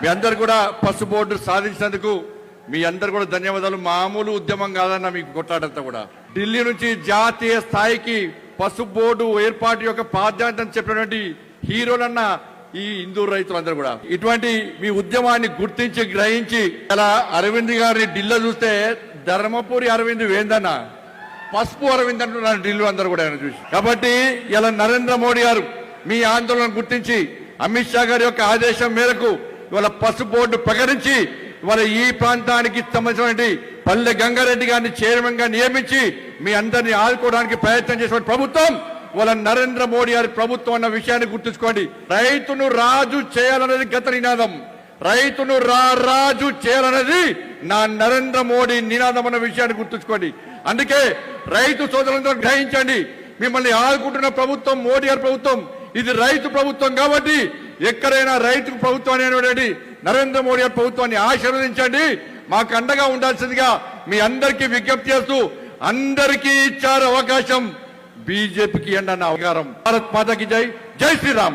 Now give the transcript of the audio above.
మీ అందరు కూడా పసు బోర్డు సాధించినందుకు మీ అందరు కూడా ధన్యవాదాలు. మామూలు ఉద్యమం కాదన్న మీకు కొట్లాడంతా కూడా. ఢిల్లీ నుంచి జాతీయ స్థాయికి పసు బోర్డు ఏర్పాటు యొక్క ప్రాధాన్యత చెప్పినటువంటి హీరోలన్న ఈ హిందూ రైతులందరూ కూడా. ఇటువంటి మీ ఉద్యమాన్ని గుర్తించి గ్రహించి ఇలా అరవింద్ గారిని ఢిల్లో చూస్తే ధర్మపురి అరవింద్ వేందన్న పసుపు అరవింద్ అంటున్నారు ఢిల్లీ అందరూ కూడా ఆయన చూసి. కాబట్టి ఇలా నరేంద్ర మోడీ గారు మీ ఆందోళన గుర్తించి అమిత్ షా గారి యొక్క ఆదేశం మేరకు ఇవాళ పసుపు బోర్డు ప్రకటించి ఇవాళ ఈ ప్రాంతానికి సంబంధించినటువంటి పల్లె గంగారెడ్డి గారిని చైర్మన్గా నియమించి మీ అందరినీ ఆదుకోవడానికి ప్రయత్నం చేసిన ప్రభుత్వం వాళ్ళ నరేంద్ర మోడీ గారి ప్రభుత్వం అన్న విషయాన్ని గుర్తుంచుకోండి. రైతును రాజు చేయాలనేది గత నినాదం. రైతును రా రాజు చేయాలనేది నా నరేంద్ర మోడీ నినాదం అన్న విషయాన్ని గుర్తుంచుకోండి. అందుకే రైతు సోదరులతో గ్రహించండి. మిమ్మల్ని ఆదుకుంటున్న ప్రభుత్వం మోడీ గారి ప్రభుత్వం ఇది రైతు ప్రభుత్వం కాబట్టి ఎక్కడైనా రైతు ప్రభుత్వాన్ని అనేటువంటి నరేంద్ర మోడీ ప్రభుత్వాన్ని ఆశీర్వదించండి. మాకు అండగా ఉండాల్సిందిగా మీ అందరికీ విజ్ఞప్తి చేస్తూ అందరికీ ఇచ్చారు అవకాశం. బీజేపీకి ఎండన్న అవకాశం. భారత్ మాతకి జై. జై శ్రీరామ్.